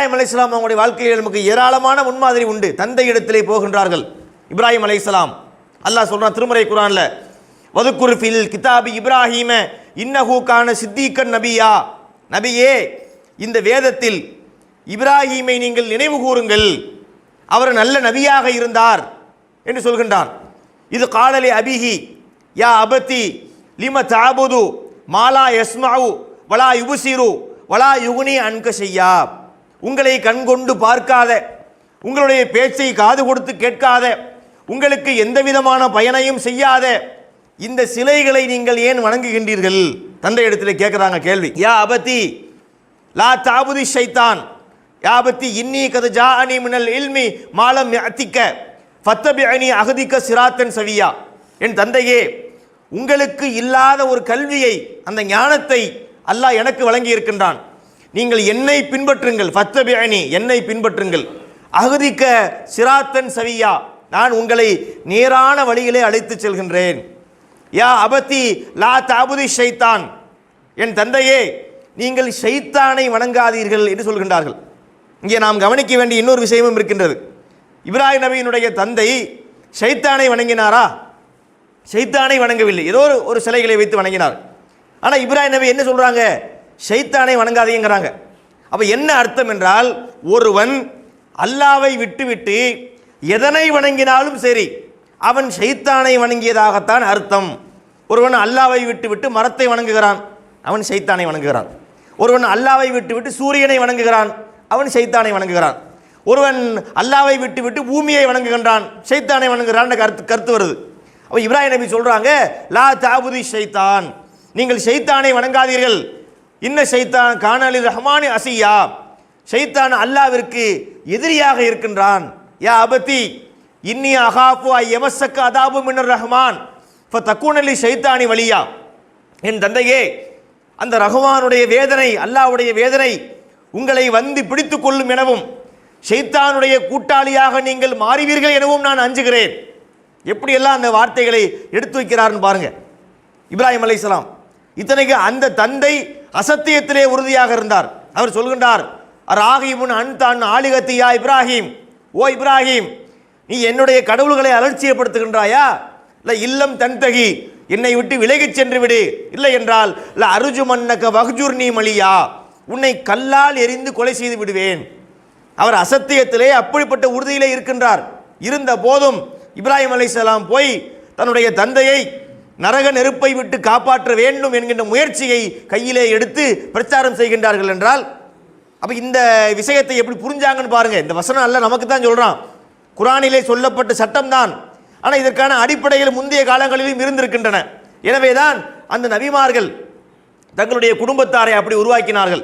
இப்ராஹிம் அலையாம் அவங்களுடைய வாழ்க்கையில் நமக்கு ஏராளமான முன்மாதிரி உண்டு. தந்தை இடத்திலே போகின்றார்கள். இப்ராஹிம் அலையாம் அல்லாஹ் சொல்றான் திருமறை குரான்ல வதுக்குருஃபில் கிதாபி இப்ராஹிம இன்னஹூக்கான சித்திகன் நபியா. நபியே இந்த வேதத்தில் இப்ராஹீமை நீங்கள் நினைவு கூறுங்கள். அவர் நல்ல நபியாக இருந்தார் என்று சொல்கின்றார் இது காலலே அபிஹி யா அபத்தி லிம தாபுது மாலா யஸ்மாவு வலா யுபுசிரு வலா யுகுனி அன்க செய்யா உங்களை கண்கொண்டு பார்க்காத உங்களுடைய பேச்சை காது கொடுத்து கேட்காத உங்களுக்கு எந்த விதமான பயனையும் செய்யாத இந்த சிலைகளை நீங்கள் ஏன் வணங்குகின்றீர்கள்? தந்தை இடத்துல கேட்குறாங்க கேள்வி. யா அபத்தி லா தாபுதி ஷைத்தான். யாபத்தி இன்னி கது ஜா அனி மினல் இல்மி மாலம் அத்திக்க ஃபத்தபி அணி அகதிக்க சிராத்தன் சவியா. என் தந்தையே உங்களுக்கு இல்லாத ஒரு கல்வியை அந்த ஞானத்தை அல்லாஹ் எனக்கு வழங்கி இருக்கின்றான் நீங்கள் என்னை பின்பற்றுங்கள் ஃபத்தபி அணி என்னை பின்பற்றுங்கள். அகதிக்க சிராத்தன் சவியா நான் உங்களை நேரான வழியிலே அழைத்துச் செல்கின்றேன். யா அபத்தி லா தாபுதி ஷைத்தான். என் தந்தையே நீங்கள் ஷைத்தானை வணங்காதீர்கள் என்று சொல்கின்றார்கள். இங்கே நாம் கவனிக்க வேண்டிய இன்னொரு விஷயமும் இருக்கின்றது. இப்ராஹிம் நபியினுடைய தந்தை ஷைத்தானை வணங்கினாரா? ஷைத்தானை வணங்கவில்லை. ஏதோ ஒரு ஒரு சிலைகளை வைத்து வணங்கினார். ஆனால் இப்ராஹிம் நபி என்ன சொல்கிறாங்க ஷைத்தானை வணங்காதீங்கிறாங்க. அப்போ என்ன அர்த்தம் என்றால் ஒருவன் அல்லாவை விட்டுவிட்டு எதனை வணங்கினாலும் சரி அவன் ஷைத்தானை வணங்கியதாகத்தான் அர்த்தம். ஒருவன் அல்லாவை விட்டுவிட்டு மரத்தை வணங்குகிறான் அவன் ஷைத்தானை வணங்குகிறான். ஒருவன் அல்லாவை விட்டுவிட்டு சூரியனை வணங்குகிறான் அவன் ஷைத்தானை வணங்குகிறான். ஒருவன் அல்லாவை விட்டுவிட்டு பூமியை வணங்குகின்றான் ஷைத்தானை வணங்குகிறான் கருத்து கருத்து வருது. அப்போ இப்ராஹிம் நபி சொல்கிறாங்க லா தாபுதி ஷைத்தான். நீங்கள் ஷைத்தானை வணங்காதீர்கள். இன்ன ஷைத்தான் காணலி ரஹ்மானி அசியா. ஷைத்தான் அல்லாவிற்கு எதிரியாக இருக்கின்றான். யா அபத்தி இன்னி அகாபு ஐ எமசக்க அதாபு மின்னர் ரஹ்மான். இப்போ தக்கூனலி ஷைத்தானி வழியா என் தந்தையே அந்த ரஹ்மானுடைய வேதனை அல்லாஹ்வுடைய வேதனை உங்களை வந்து பிடித்து கொள்ளும் எனவும் ஷைத்தானுடைய கூட்டாளியாக நீங்கள் மாறுவீர்கள் எனவும் நான் அஞ்சுகிறேன். எப்படியெல்லாம் அந்த வார்த்தைகளை எடுத்து வைக்கிறார்னு பாருங்கள் இப்ராஹிம் அலையாம் இத்தனைக்கு அந்த தந்தை அசத்தியத்திலே உறுதியாக இருந்தார். அவர் சொல்கின்றார் ராகிமுன் அன்தான் ஆலிகத்தியா இப்ராஹிம். ஓ இப்ராஹிம் நீ என்னுடைய கடவுள்களை அலட்சியப்படுத்துகின்றாயா? இல்லை இல்லம் தன்தகி என்னை விட்டு விலகிச் சென்று விடு. இல்லை என்றால் இல்லை அருஜு மன்னக வஹ்ஜுர் நீ மலியா உன்னை கல்லால் எரிந்து கொலை செய்து விடுவேன். அவர் அசத்தியத்திலே அப்படிப்பட்ட உறுதியிலே இருக்கின்றார். இருந்த போதும் இப்ராஹிம் அலைஹிஸ்ஸலாம் போய் தன்னுடைய தந்தையை நரக நெருப்பை விட்டு காப்பாற்ற வேண்டும் என்கின்ற முயற்சியை கையிலே எடுத்து பிரச்சாரம் செய்கின்றார்கள் என்றால் அப்போ இந்த விஷயத்தை எப்படி புரிஞ்சாங்கன்னு பாருங்கள் இந்த வசனம் அல்ல நமக்கு தான் சொல்கிறான் குரானிலே சொல்லப்பட்ட சட்டம்தான். ஆனால் இதற்கான அடிப்படையில் முந்தைய காலங்களிலும் இருந்திருக்கின்றன. எனவே தான் அந்த நபிமார்கள் தங்களுடைய குடும்பத்தாரை அப்படி உருவாக்கினார்கள்.